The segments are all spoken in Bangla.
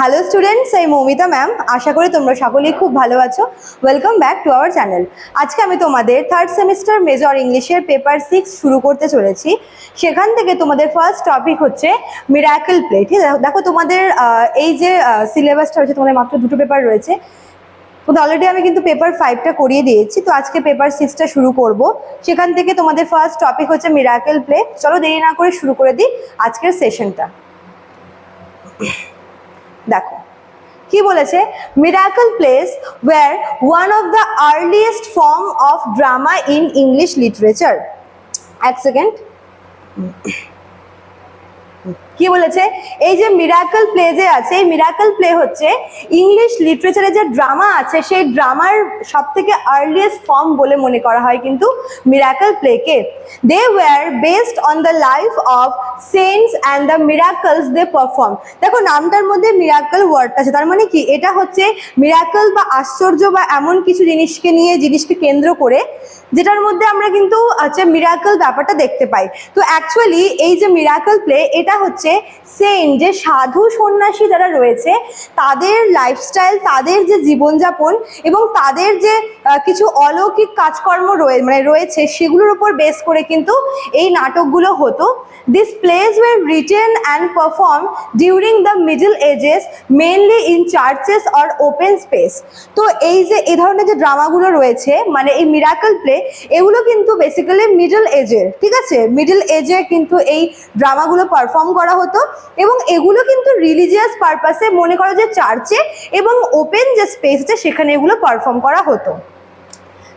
হ্যালো স্টুডেন্টস এই মৌমিতা ম্যাম আশা করি তোমরা সকলেই খুব ভালো আছো। Welcome back to our channel আজকে আমি তোমাদের থার্ড সেমিস্টার মেজর ইংলিশের পেপার সিক্স শুরু করতে চলেছি। সেখান থেকে তোমাদের ফার্স্ট টপিক হচ্ছে মিরাকেল প্লে ঠিক আছে দেখো তোমাদের এই যে সিলেবাসটা রয়েছে, তোমাদের মাত্র দুটো পেপার রয়েছে। তো অলরেডি আমি কিন্তু পেপার ফাইভটা করিয়ে দিয়েছি, তো আজকে পেপার সিক্সটা শুরু করব। সেখান থেকে তোমাদের ফার্স্ট টপিক হচ্ছে মিরাকেল প্লে চলো দেরি না করে শুরু করে দিই আজকের সেশনটা দেখো, কি বলেছে? Miracle plays were one of the earliest form of drama in English literature এক সেকেন্ড কি বলেছে? এই যে মিরাকল প্লে যে আছে, এই মিরাকল প্লে হচ্ছে ইংলিশ লিটারেচারে যে ড্রামা আছে, সেই ড্রামার সব থেকে আর্লিয়েস্ট ফর্ম বলে মনে করা হয় কিন্তু miracle প্লেকে they were based on the life of saints and the miracles they perform দেখো, নামটার মধ্যে মিরাকল ওয়ার্ডটা আছে, তার মানে কি? এটা হচ্ছে মিরাকল বা আশ্চর্য বা এমন কিছু জিনিসকে নিয়ে, জিনিসকে কেন্দ্র করে, যেটার মধ্যে আমরা কিন্তু হচ্ছে মিরাকল ব্যাপারটা দেখতে পাই। তো অ্যাকচুয়ালি এই যে মিরাকল প্লে এটা হচ্ছে সেন যে সাধু সন্ন্যাসী যারা রয়েছে, তাদের লাইফস্টাইল তাদের যে জীবনযাপন এবং তাদের যে কিছু অলৌকিক কাজকর্ম রয়ে মানে রয়েছে, সেগুলোর উপর বেস করে কিন্তু এই নাটকগুলো হতো। This plays were written and perform during the middle ages mainly in churches or open space তো এই যে এই ধরনের যে ড্রামাগুলো রয়েছে মানে এই মিরাকল প্লে এগুলো কিন্তু বেসিক্যালি মিডল এজের ঠিক আছে? মিডল এজে কিন্তু এই ড্রামাগুলো পারফর্ম করা করা হতো এবং এগুলো কিন্তু রিলিজিয়াস পারপাসে মনে করো যে চার্চে এবং ওপেন যে স্পেসটা সেখানে এগুলো পারফর্ম করা হতো।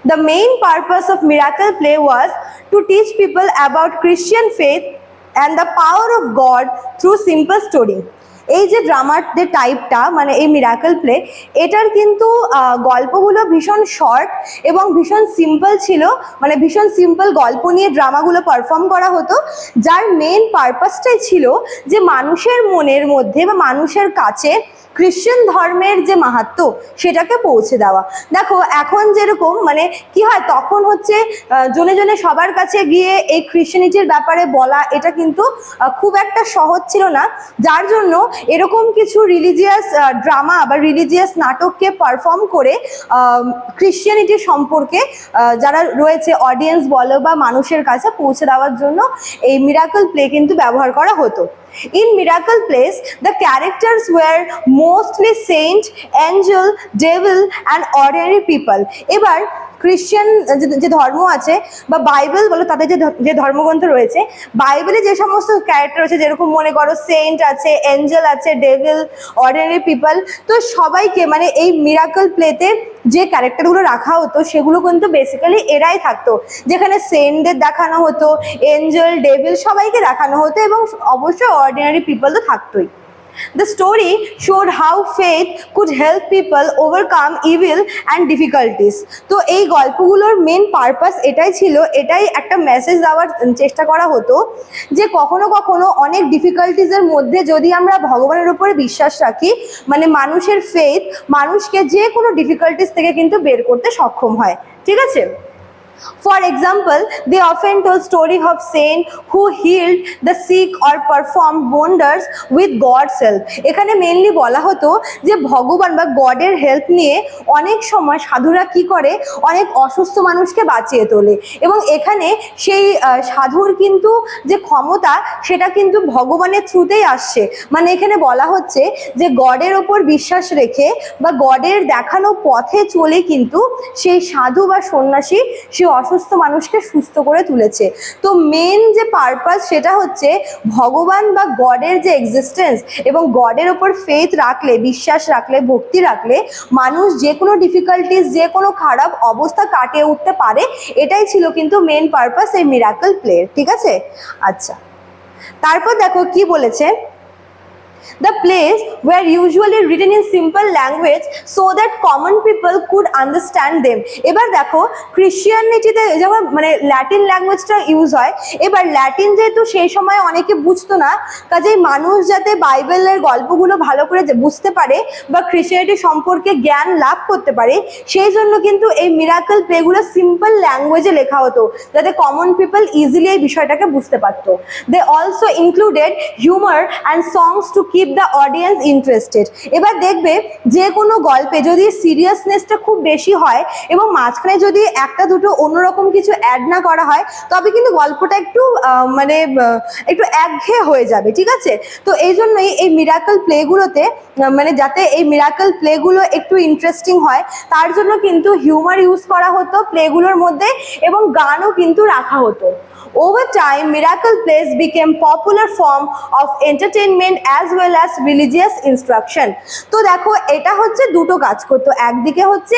The main purpose of miracle play was to teach people about Christian faith and the power of God through simple story এই যে ড্রামার যে টাইপটা মানে এই মিরাকল প্লে এটার কিন্তু গল্পগুলো ভীষণ শর্ট এবং ভীষণ সিম্পল ছিল। মানে ভীষণ সিম্পল গল্প নিয়ে ড্রামাগুলো পারফর্ম করা হতো। যার মেন পারপাসটাই ছিল যে মানুষের মনের মধ্যে বা মানুষের কাছে খ্রিশ্চান ধর্মের যে মাহাত্ম সেটাকে পৌঁছে দেওয়া। দেখো, এখন যেরকম মানে কি হয়, তখন হচ্ছে জনে জনে সবার কাছে গিয়ে এই খ্রিশ্চানিটির ব্যাপারে বলা, এটা কিন্তু খুব একটা সহজ ছিল না। যার জন্য এরকম কিছু রিলিজিয়াস ড্রামা বা রিলিজিয়াস নাটককে পারফর্ম করে খ্রিশ্চানিটি সম্পর্কে যারা রয়েছে অডিয়েন্স বলো বা মানুষের কাছে পৌঁছে দেওয়ার জন্য এই মিরাকল প্লে কিন্তু ব্যবহার করা হতো। In miracle place, the characters were mostly saint, angel, devil and ordinary people. এবার খ্রিশ্চান যে- ধর্ম আছে বা বাইবেল বলো, তাদের যে যে ধর্মগ্রন্থ রয়েছে বাইবেলে যে সমস্ত ক্যারেক্টার রয়েছে, যেরকম মনে করো সেন্ট আছে এঞ্জেল আছে ডেভিল অর্ডিনারি পিপল তো সবাইকে মানে এই মিরাকল প্লেতে যে ক্যারেক্টারগুলো রাখা হতো, সেগুলো কিন্তু বেসিক্যালি এরাই থাকতো। যেখানে সেন্টদের দেখানো হতো এঞ্জেল ডেভিল সবাইকে দেখানো হতো এবং অবশ্যই অর্ডিনারি পিপল তো থাকতোই। The story showed how faith could help people overcome evil and difficulties. তো এই গল্পগুলোর মেন পারপাস এটাই ছিল, এটাই একটা মেসেজ দেওয়ার চেষ্টা করা হতো যে কখনো কখনো অনেক ডিফিকাল্টিজের মধ্যে যদি আমরা ভগবানের উপরে বিশ্বাস রাখি মানে মানুষের ফেথ মানুষকে যে কোনো ডিফিকাল্টিস থেকে কিন্তু বের করতে সক্ষম হয় ঠিক আছে For example, they often told story of saint who healed the sick or performed wonders with God's help. এখানে মেনলি বলা হতো যে ভগবান বা গডের হেল্প নিয়ে অনেক সময় সাধুরা কি করে? অনেক অসুস্থ মানুষকে বাঁচিয়ে তোলে। এবং এখানে সেই সাধুর কিন্তু যে ক্ষমতা সেটা কিন্তু ভগবানের থ্রুতেই আসছে। মানে এখানে বলা হচ্ছে যে গডের ওপর বিশ্বাস রেখে বা গডের দেখানো পথে চলে কিন্তু সেই সাধু বা সন্ন্যাসী সে অসুস্থ মানুষকে সুস্থ করে তুলেছে। তো মেন যে পারপাস সেটা হচ্ছে ভগবান বা গডের যে এক্সিস্টেন্স এবং গডের ওপর ফেথ রাখলে, বিশ্বাস রাখলে, ভক্তি রাখলে মানুষ যে কোনো ডিফিকাল্টিস যে কোনো খারাপ অবস্থা কাটিয়ে উঠতে পারে, এটাই ছিল কিন্তু মেন পারপাস এই মিরাকল প্লের ঠিক আছে? আচ্ছা। তারপর দেখো কি বলেছে? The plays were usually written in simple language so that common people could understand them এবার দেখো ক্রিশ্চিয়ানিটিতে যেমন মানে ল্যাটিন ল্যাঙ্গুয়েজটা ইউজ হয়, এবার ল্যাটিন যেহেতু সেই সময় অনেকে বুঝতো না, কাজেই মানুষ যাতে বাইবেলের গল্পগুলো ভালো করে বুঝতে পারে বা ক্রিশ্চিয়ানিটি সম্পর্কে জ্ঞান লাভ করতে পারে, সেই জন্য কিন্তু এই মিরাকল প্লেগুলো সিম্পল ল্যাঙ্গুয়েজে লেখা হতো, যাতে কমন পিপল ইজিলি এই বিষয়টাকে বুঝতে পারতো। They also included humour and songs to keep the audience interested এবার দেখবে যে কোনো গল্পে যদি সিরিয়াসনেসটা খুব বেশি হয় এবং মাঝখানে যদি একটা দুটো অন্যরকম কিছু অ্যাড না করা হয়, তবে কিন্তু গল্পটা একটু মানে একটু একঘেয়ে হয়ে যাবে, ঠিক আছে? তো এই জন্যই এই মিরাকল প্লেগুলোতে মানে যাতে এই মিরাকল প্লেগুলো একটু ইন্টারেস্টিং হয়, তার জন্য কিন্তু হিউমার ইউজ করা হতো প্লেগুলোর মধ্যে এবং গানও কিন্তু রাখা হতো। Over time, miracle plays became popular form of entertainment as well as religious instruction. তো দেখো এটা হচ্ছে দুটো কাজ করতো। একদিকে হচ্ছে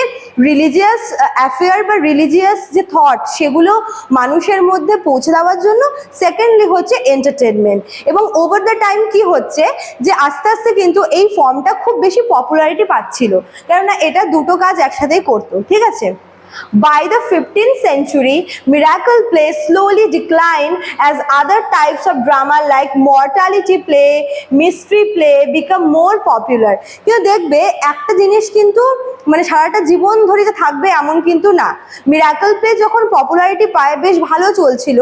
রিলিজিয়াস অ্যাফেয়ার বা রিলিজিয়াস যে থট সেগুলো মানুষের মধ্যে পৌঁছে দেওয়ার জন্য। সেকেন্ডলি হচ্ছে এন্টারটেনমেন্ট এবং ওভার দ্য টাইম কি হচ্ছে? যে আস্তে আস্তে কিন্তু এই ফর্মটা খুব বেশি পপুলারিটি পাচ্ছিল। কেননা এটা দুটো কাজ একসাথেই করতো ঠিক আছে? By the 15th century, miracle plays slowly decline as other types of drama like mortality play, mystery play become more popular. কিন্তু দেখবে একটা জিনিস কিন্তু মানে সারাটা জীবন ধরে যে থাকবে এমন কিন্তু না মিরাকল প্লে যখন পপুলারিটি পায় বেশ ভালো চলছিল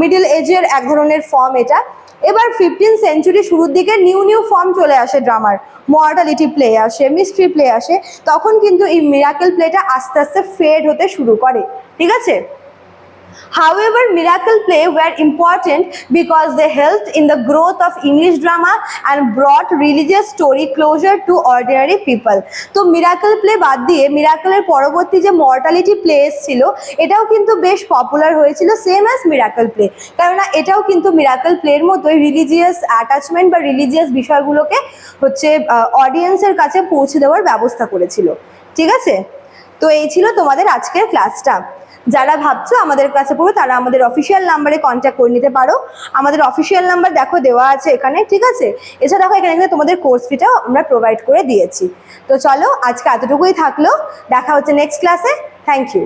মিডল এজের এক ধরনের ফর্ম এটা এবার ফিফটিন সেঞ্চুরি শুরুর দিকে নিউ নিউ ফর্ম চলে আসে ড্রামার মর্টালিটি প্লে আসে মিস্ট্রি প্লে আসে, তখন কিন্তু এই মিরাকেল প্লেটা আস্তে আস্তে ফেড হতে শুরু করে। ঠিক আছে? However, miracle play were important because they helped in the growth of English drama and brought religious story closer to ordinary people. তো মিরাকল প্লে বাদ দিয়ে মিরাকলের পরবর্তী যে মর্টালিটি প্লে ছিল এটাও কিন্তু বেশ পপুলার হয়েছিল সেম অ্যাজ মিরাকল প্লে কেননা এটাও কিন্তু মিরাকল প্লের মতোই রিলিজিয়াস অ্যাটাচমেন্ট বা রিলিজিয়াস বিষয়গুলোকে হচ্ছে অডিয়েন্সের কাছে পৌঁছে দেওয়ার ব্যবস্থা করেছিল। ঠিক আছে? তো এই ছিল তোমাদের আজকের ক্লাসটা যারা ভাবছ আমাদের কাছে পড়বে তারা আমাদের অফিসিয়াল নাম্বারে কন্ট্যাক্ট করে নিতে পারো। আমাদের অফিসিয়াল নাম্বার দেখো, দেওয়া আছে এখানে, ঠিক আছে? এছাড়া দেখো, এখানে তোমাদের কোর্স ফিটাও আমরা প্রোভাইড করে দিয়েছি। তো চলো, আজকে এতটুকুই থাকল। দেখা হচ্ছে নেক্সট ক্লাসে থ্যাংক ইউ